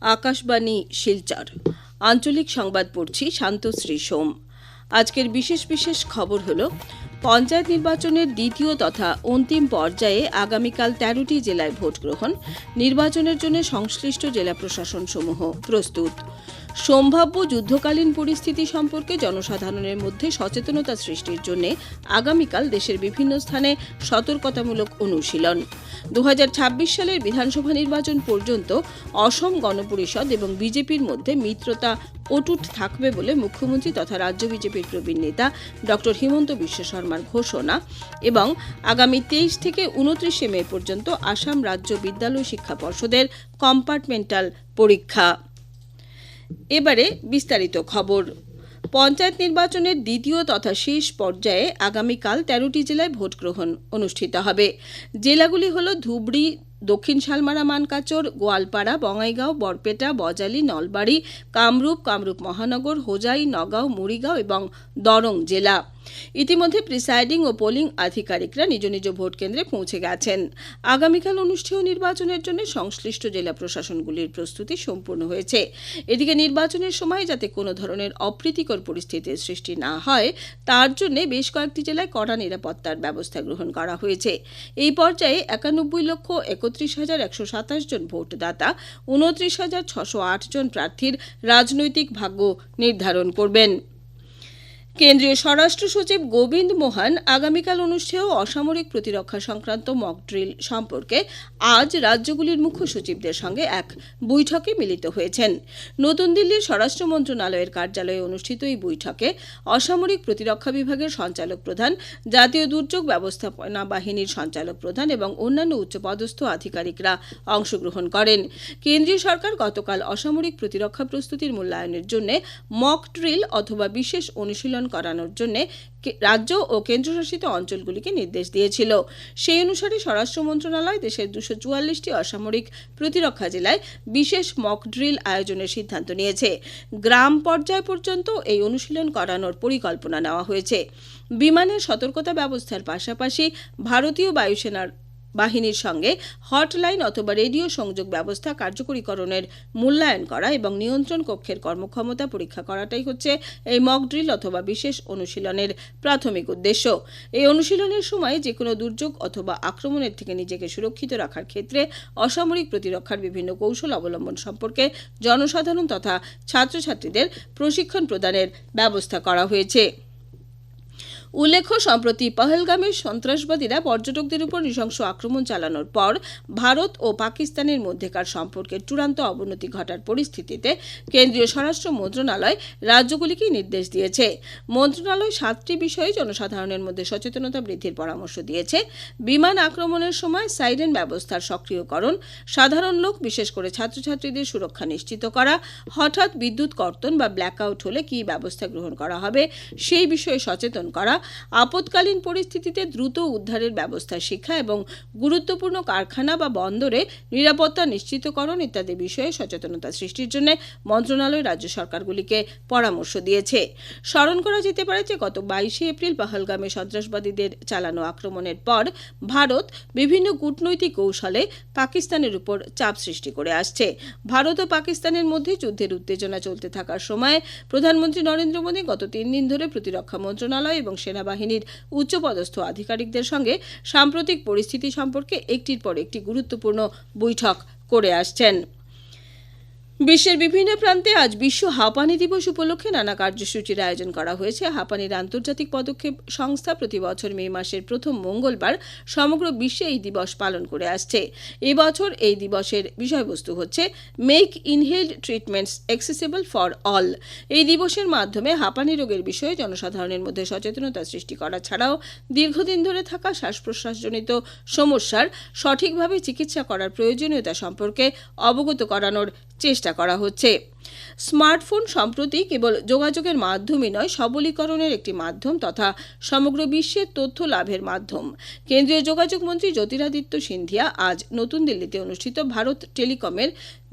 আকাশবাণী, শিলচর। আঞ্চলিক সংবাদ পড়ছি শান্তশ্রী সোম। আজকের বিশেষ বিশেষ খবর হল, পঞ্চায়েত নির্বাচনের দ্বিতীয় তথা অন্তিম পর্যায়ে আগামীকাল তেরোটি জেলায় ভোট গ্রহণ নির্বাচনের জন্য সংশ্লিষ্ট জেলা প্রশাসন সমূহ প্রস্তুত। সম্ভাব্য যুদ্ধকালীন পরিস্থিতি সম্পর্কে জনসাধারণের মধ্যে সচেতনতা সৃষ্টির জন্য আগামীকাল দেশের বিভিন্ন স্থানে সতর্কতামূলক অনুশীলন। দু হাজার ছাব্বিশ সালের বিধানসভা নির্বাচন পর্যন্ত অসম গণপরিষদ এবং বিজেপির মধ্যে মিত্রতা অটুট থাকবে বলে মুখ্যমন্ত্রী তথা রাজ্য বিজেপির প্রবীণ নেতা ডক্টর হিমন্ত বিশ্ব শর্মার ঘোষণা এবং আগামী তেইশ থেকে উনত্রিশে মে পর্যন্ত আসাম রাজ্য বিদ্যালয় শিক্ষা পর্ষদের কম্পার্টমেন্টাল পরীক্ষা। এবারে বিস্তারিত খবর। পঞ্চায়েত নির্বাচনের দ্বিতীয় তথা শেষ পর্যায়ে আগামীকাল তেরোটি জেলায় ভোট গ্রহণ অনুষ্ঠিত হবে। জেলাগুলি হল ধুবড়ি দক্ষিণ শালমারা, মানকাচর, গোয়ালপাড়া বঙ্গাইগাঁও বরপেটা, বজালি, নলবাড়ি, কামরূপ কামরূপ মহানগর, হোজাই, নগাঁও, মুড়িগাঁও এবং দরং জেলা। ইতিমধ্যে প্রিসাইডিং ও পোলিং আধিকারিকরা নিজ নিজ ভোট কেন্দ্রে পৌঁছে গেছেন। আগামীকাল অনুষ্ঠেয় নির্বাচনের জন্য সংশ্লিষ্ট জেলা প্রশাসনগুলির প্রস্তুতি সম্পূর্ণ হয়েছে। এদিকে নির্বাচনের সময় যাতে কোনো ধরনের অপ্রীতিকর পরিস্থিতির সৃষ্টি না হয়, তার জন্য বেশ কয়েকটি জেলায় কড়া নিরাপত্তার ব্যবস্থা গ্রহণ করা হয়েছে। এই পর্যায়ে একানব্বই লক্ষ একত্রিশ হাজার একশো সাতাশ জন ভোটদাতা উনত্রিশ হাজার ছশো আট জন প্রার্থীর রাজনৈতিক ভাগ্য নির্ধারণ করবেন। কেন্দ্রীয় স্বরাষ্ট্র সচিব গোবিন্দ মোহন আগামীকাল অনুষ্ঠেয় অসামরিক প্রতিরক্ষা সংক্রান্ত মক ড্রিল সম্পর্কে আজ রাজ্যগুলির মুখ্য সচিবদের সঙ্গে এক বৈঠকে মিলিত হয়েছেন। নতুন দিল্লির স্বরাষ্ট্র মন্ত্রণালয়ের কার্যালয়ে অনুষ্ঠিত এই বৈঠকে অসামরিক প্রতিরক্ষা বিভাগের সঞ্চালক প্রধান, জাতীয় দুর্যোগ ব্যবস্থাপনা বাহিনীর সঞ্চালক প্রধান এবং অন্যান্য উচ্চপদস্থ আধিকারিকরা অংশগ্রহণ করেন। কেন্দ্রীয় সরকার গতকাল অসামরিক প্রতিরক্ষা প্রস্তুতির মূল্যায়নের জন্য মক ড্রিল অথবা বিশেষ অনুশীলন করানোর জন্য রাজ্য ও কেন্দ্রশাসিত অঞ্চলগুলিকে নির্দেশ দিয়েছিল। সেই অনুসারে স্বরাষ্ট্র মন্ত্রণালয় দেশের দুশো চুয়াল্লিশটি অসামরিক প্রতিরক্ষা জেলায় বিশেষ মক ড্রিল আয়োজনের সিদ্ধান্ত নিয়েছে। গ্রাম পর্যায় পর্যন্ত এই অনুশীলন করানোর পরিকল্পনা নেওয়া হয়েছে। বিমানের সতর্কতা ব্যবস্থার পাশাপাশি ভারতীয় বায়ুসেনার বাহিনীর সঙ্গে হটলাইন অথবা রেডিও সংযোগ ব্যবস্থা কার্যকরীকরণের মূল্যায়ন করা এবং নিয়ন্ত্রণ কক্ষের কর্মক্ষমতা পরীক্ষা করাটাই হচ্ছে এই মক ড্রিল অথবা বিশেষ অনুশীলনের প্রাথমিক উদ্দেশ্য। এই অনুশীলনের সময় যে কোনো দুর্যোগ অথবা আক্রমণের থেকে নিজেকে সুরক্ষিত রাখার ক্ষেত্রে অসামরিক প্রতিরক্ষার বিভিন্ন কৌশল অবলম্বন সম্পর্কে জনসাধারণ তথা ছাত্রছাত্রীদের প্রশিক্ষণ প্রদানের ব্যবস্থা করা হয়েছে। উল্লেখ্য, সম্প্রতি পহলগামের সন্ত্রাসবাদীরা পর্যটকদের উপর নৃশংস আক্রমণ চালানোর পর ভারত ও পাকিস্তানের মধ্যেকার সম্পর্কের চূড়ান্ত অবনতি ঘটার পরিস্থিতিতে কেন্দ্রীয় স্বরাষ্ট্র মন্ত্রণালয় রাজ্যগুলিকে নির্দেশ দিয়েছে। মন্ত্রণালয় সাতটি বিষয়ে জনসাধারণের মধ্যে সচেতনতা বৃদ্ধির পরামর্শ দিয়েছে। বিমান আক্রমণের সময় সাইরেন ব্যবস্থার সক্রিয়করণ, সাধারণ লোক, বিশেষ করে ছাত্রছাত্রীদের সুরক্ষা নিশ্চিত করা, হঠাৎ বিদ্যুৎ কর্তন বা ব্ল্যাকআউট হলে কী ব্যবস্থা গ্রহণ করা হবে সেই বিষয়ে সচেতন করা আপৎকালীন পরিস্থিতিতে দ্রুত উদ্ধারের ব্যবস্থা শিক্ষা এবং গুরুত্বপূর্ণ কারখানা বা বন্দরে নিরাপত্তা নিশ্চিতকরণ ইত্যাদি বিষয়ে সচেতনতা সৃষ্টির জন্য মন্ত্রণালয় রাজ্য সরকারগুলিকে পরামর্শ দিয়েছে। স্মরণ করা যেতে পারে যে গত বাইশে এপ্রিল পাহলগামে সন্ত্রাসবাদীদের চালানো আক্রমণের পর ভারত বিভিন্ন কূটনৈতিক কৌশলে পাকিস্তানের উপর চাপ সৃষ্টি করে আসছে। ভারত ও পাকিস্তানের মধ্যে যুদ্ধের উত্তেজনা চলতে থাকার সময় প্রধানমন্ত্রী নরেন্দ্র মোদী গত তিন দিন ধরে প্রতিরক্ষা মন্ত্রণালয় এবং সেনাবাহিনীর উচ্চপদস্থ আধিকারিকদের সঙ্গে সাম্প্রতিক পরিস্থিতি সম্পর্কে একটির পর একটি গুরুত্বপূর্ণ বৈঠক করে আসছেন। বিশ্বের বিভিন্ন প্রান্তে আজ বিশ্ব হাঁপানি দিবস উপলক্ষে নানা কার্যসূচির আয়োজন করা হয়েছে। হাঁপানির আন্তর্জাতিক পদক্ষেপ সংস্থা প্রতি বছর মে মাসের প্রথম মঙ্গলবার সমগ্র বিশ্বে এই দিবস পালন করে আসছে। এবছর এই দিবসের বিষয়বস্তু হচ্ছে make inhaled treatments accessible for all. এই দিবসের মাধ্যমে হাঁপানি রোগের বিষয়ে জনসাধারণের মধ্যে সচেতনতা সৃষ্টি করা ছাড়াও দীর্ঘদিন ধরে থাকা শ্বাস প্রশ্বাসজনিত সমস্যার সঠিকভাবে চিকিৎসা করার প্রয়োজনীয়তা সম্পর্কে অবগত করানোর চেষ্টা করা হচ্ছে। স্মার্টফোন সম্প্রতি কেবল যোগাযোগের মাধ্যমই নয়, সবলীকরণের একটি মাধ্যম তথা সমগ্র বিশ্বের তথ্য লাভের মাধ্যম। কেন্দ্রীয় যোগাযোগ মন্ত্রী জ্যোতিরাদিত্য সিন্ধিয়া আজ নতুন দিল্লিতে অনুষ্ঠিত ভারত টেলিকমের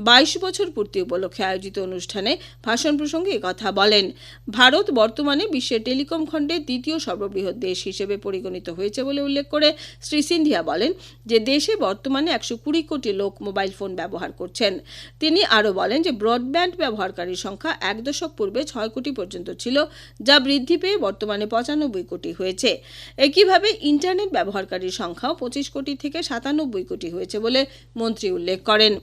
বাইশ বছর পূর্তি উপলক্ষে আয়োজিত অনুষ্ঠানে ভাষণ প্রসঙ্গে কথা বলেন। ভারত বর্তমানে বিশ্বের টেলিকম খণ্ডের দ্বিতীয় সর্ববৃহৎ দেশ হিসেবে পরিগণিত হয়েছে বলে উল্লেখ করে শ্রী সিন্ধিয়া বলেন যে দেশে বর্তমানে একশো কুড়ি কোটি লোক মোবাইল ফোন ব্যবহার করছেন। তিনি আরও বলেন যে ব্রডব্যান্ড ব্যবহারকারীর সংখ্যা এক দশক পূর্বে ছয় কোটি পর্যন্ত ছিল, যা বৃদ্ধি পেয়ে বর্তমানে পঁচানব্বই কোটি হয়েছে। একইভাবে ইন্টারনেট ব্যবহারকারীর সংখ্যাও পঁচিশ কোটি থেকে সাতানব্বই কোটি হয়েছে বলে মন্ত্রী উল্লেখ করেন।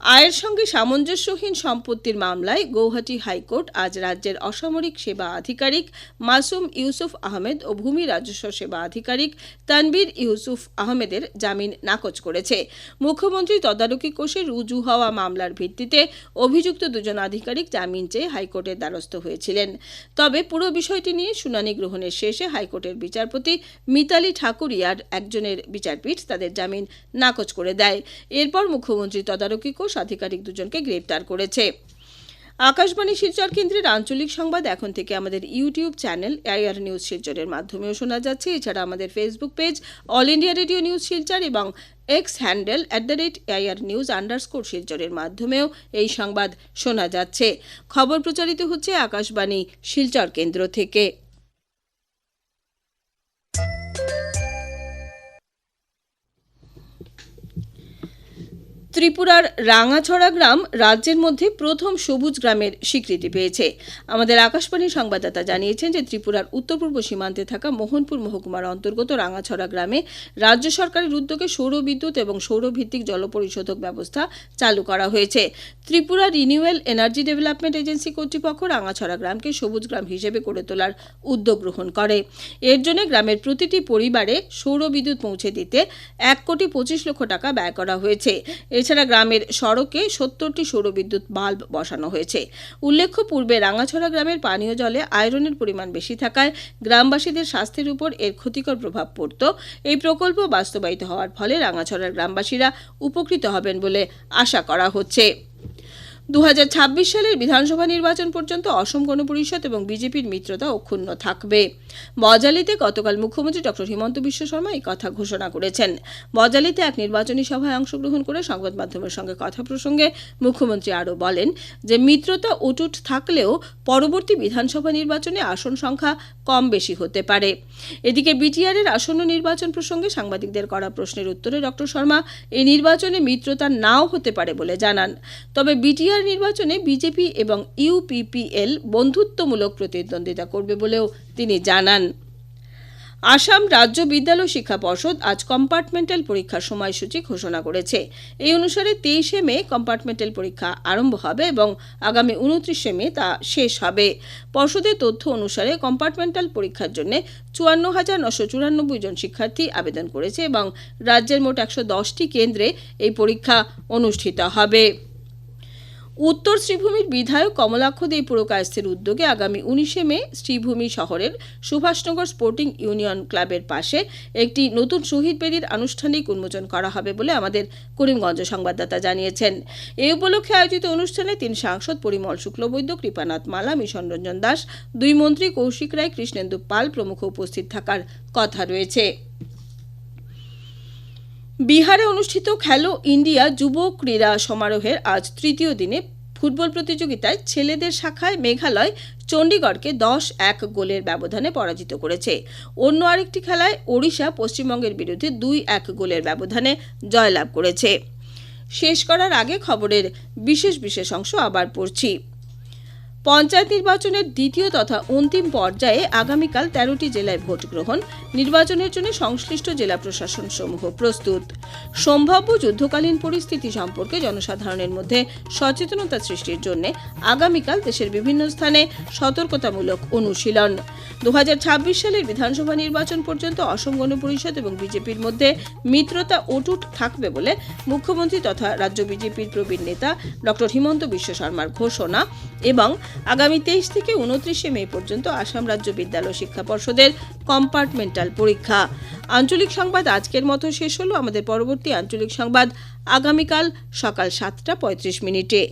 আয়ের সঙ্গে সামঞ্জস্যহীন সম্পত্তির মামলায় গৌহাটি হাইকোর্ট আজ রাজ্যের অসামরিক সেবা আধিকারিক মাসুম ইউসুফ আহমেদ ও ভূমি রাজস্ব সেবা আধিকারিক তানবীর ইউসুফ আহমেদের জামিন নাকচ করেছে। মুখ্যমন্ত্রী তদারকি কোষে রুজু হওয়া মামলার ভিত্তিতে অভিযুক্ত দুজন আধিকারিক জামিন চেয়ে হাইকোর্টের দ্বারস্থ হয়েছিলেন। তবে পুরো বিষয়টি নিয়ে শুনানি গ্রহণের শেষে হাইকোর্টের বিচারপতি মিতালি ঠাকুরিয়ার একজনের বিচারপীঠ তাদের জামিন নাকচ করে দেয়। এরপর মুখ্যমন্ত্রী তদারকি কোষ আধিকারিক দুজনকে গ্রেপ্তার করেছে। আকাশবাণী শিলচর কেন্দ্রের আঞ্চলিক সংবাদ এখন থেকে আমাদের ইউটিউব চ্যানেল এআইআর নিউজ শিলচরের মাধ্যমেও শোনা যাচ্ছে। এছাড়া আমাদের Facebook page all India radio news Silchar এবং X handle at the rate AIR news underscore শিলচরের মাধ্যমেও এই সংবাদ শোনা যাচ্ছে। খবর প্রচারিত হচ্ছে আকাশবাণী শিলচর কেন্দ্র থেকে। ত্রিপুরার রাঙাছড়া গ্রাম রাজ্যের মধ্যে প্রথম সবুজ গ্রামের স্বীকৃতি পেয়েছে। আমাদের আকাশবাণী সংবাদদাতা জানিয়েছেন যে ত্রিপুরার উত্তর পূর্ব সীমান্তে থাকা মোহনপুর মহকুমার অন্তর্গত রাঙাছড়া গ্রামে রাজ্য সরকারের উদ্যোগে সৌর বিদ্যুৎ এবং সৌরভিত্তিক জলপরিশোধক ব্যবস্থা চালু করা হয়েছে। Tripura renewable energy development agency কর্তৃপক্ষ রাঙাছড়া গ্রামকে সবুজ গ্রাম হিসেবে গড়ে তোলার উদ্যোগ গ্রহণ করে। এর জন্য গ্রামের প্রতিটি পরিবারে সৌর বিদ্যুৎ পৌঁছে দিতে এক কোটি পঁচিশ লক্ষ টাকা ব্যয় করা হয়েছে। এছাড়া গ্রামের সড়কে সত্তরটি সৌরবিদ্যুৎ বাল্ব বসানো হয়েছে। উল্লেখ্য, পূর্বে রাঙাছড়া গ্রামের পানীয় জলে আয়রনের পরিমাণ বেশি থাকায় গ্রামবাসীদের স্বাস্থ্যের উপর এর ক্ষতিকর প্রভাব পড়ত। এই প্রকল্প বাস্তবায়িত হওয়ার ফলে রাঙাছড়ার গ্রামবাসীরা উপকৃত হবেন বলে আশা করা হচ্ছে। দু হাজার ছাব্বিশ সালের বিধানসভা নির্বাচন পর্যন্ত অসম গণপরিষদ এবং বিজেপির মিত্রতা অক্ষুণ্ণ থাকবে। বজালিতে গতকাল মুখ্যমন্ত্রী ডক্টর হিমন্ত বিশ্ব শর্মা এই কথা ঘোষণা করেছেন। বজালিতে এক নির্বাচনী সভায় অংশগ্রহণ করে সংবাদ মাধ্যমের সঙ্গে কথা প্রসঙ্গে মুখ্যমন্ত্রী আরও বলেন যে, মিত্রতা অটুট থাকলেও পরবর্তী বিধানসভা নির্বাচনে আসন সংখ্যা কম বেশি হতে পারে। এদিকে বিটিআরের আসন্ন নির্বাচন প্রসঙ্গে সাংবাদিকদের করা প্রশ্নের উত্তরে ডক্টর শর্মা, এই নির্বাচনে মিত্রতা নাও হতে পারে বলে জানান। তবে বিটিআর নির্বাচনে বিজেপি এবং ইউপিপিএল বন্ধুত্বমূলক প্রতিদ্বন্দ্বিতা করবে বলেও তিনি জানান। আসাম রাজ্য বিদ্যালয় শিক্ষা পর্ষদ আজ কম্পার্টমেন্টাল পরীক্ষার সময়সূচি ঘোষণা করেছে। এই অনুসারে তেইশে মে কম্পার্টমেন্টাল পরীক্ষা আরম্ভ হবে এবং আগামী উনত্রিশে মে তা শেষ হবে। পর্ষদের তথ্য অনুসারে কম্পার্টমেন্টাল পরীক্ষার জন্য চুয়ান্ন হাজার নশো চুরানব্বই জন শিক্ষার্থী আবেদন করেছে এবং রাজ্যের মোট একশো দশটি কেন্দ্রে এই পরীক্ষা অনুষ্ঠিত হবে। উত্তর শ্রীভূমির বিধায়ক কমলাক্ষ দে পুরকায়স্থের উদ্যোগে আগামী উনিশে মে শ্রীভূমি শহরের সুভাষনগর স্পোর্টিং ইউনিয়ন ক্লাবের পাশে একটি নতুন শহীদ বেদির আনুষ্ঠানিক উন্মোচন করা হবে বলে আমাদের করিমগঞ্জ সংবাদদাতা জানিয়েছেন। এই উপলক্ষে আয়োজিত অনুষ্ঠানে তিন সাংসদ পরিমল শুক্লবৈদ্য, কৃপানাথ মালা, মিশন রঞ্জন দাস, দুই মন্ত্রী কৌশিক রায়, কৃষ্ণেন্দু পাল প্রমুখ উপস্থিত থাকার কথা রয়েছে। বিহারে অনুষ্ঠিত খেলো ইন্ডিয়া যুব ক্রীড়া সমারোহের আজ তৃতীয় দিনে ফুটবল প্রতিযোগিতায় ছেলেদের শাখায় মেঘালয় চণ্ডীগড়কে দশ এক গোলের ব্যবধানে পরাজিত করেছে। অন্য আরেকটি খেলায় ওড়িশা পশ্চিমবঙ্গের বিরুদ্ধে দুই এক গোলের ব্যবধানে জয়লাভ করেছে। শেষ করার আগে খবরের বিশেষ বিশেষ অংশ আবার পড়ছি। পঞ্চায়েত নির্বাচনের দ্বিতীয় তথা অন্তিম পর্যায়ে আগামীকাল তেরোটি জেলায় ভোট গ্রহণ, নির্বাচনের জন্য সংশ্লিষ্ট জেলা প্রশাসন সমূহ প্রস্তুত। সম্ভাব্য যুদ্ধকালীন পরিস্থিতি সম্পর্কে জনসাধারণের মধ্যে সচেতনতা সৃষ্টির জন্য আগামীকাল দেশের বিভিন্ন স্থানে সতর্কতামূলক অনুশীলন। দু সালের বিধানসভা নির্বাচন পর্যন্ত অসম গণ পরিষদ এবং বিজেপির মধ্যে মিত্রতা অটুট থাকবে বলে মুখ্যমন্ত্রী তথা রাজ্য বিজেপির প্রবীণ নেতা ডক্টর হিমন্ত বিশ্ব শর্মার ঘোষণা এবং আগামী তেইশ থেকে উনত্রিশে মে পর্যন্ত আসাম রাজ্য বিদ্যালয় শিক্ষা পর্ষদের কম্পার্টমেন্টাল পরীক্ষা। আঞ্চলিক সংবাদ আজকের মতো শেষ হলো। আমাদের পরবর্তী আঞ্চলিক সংবাদ আগামীকাল সকাল সাতটা পঁয়ত্রিশ মিনিটে।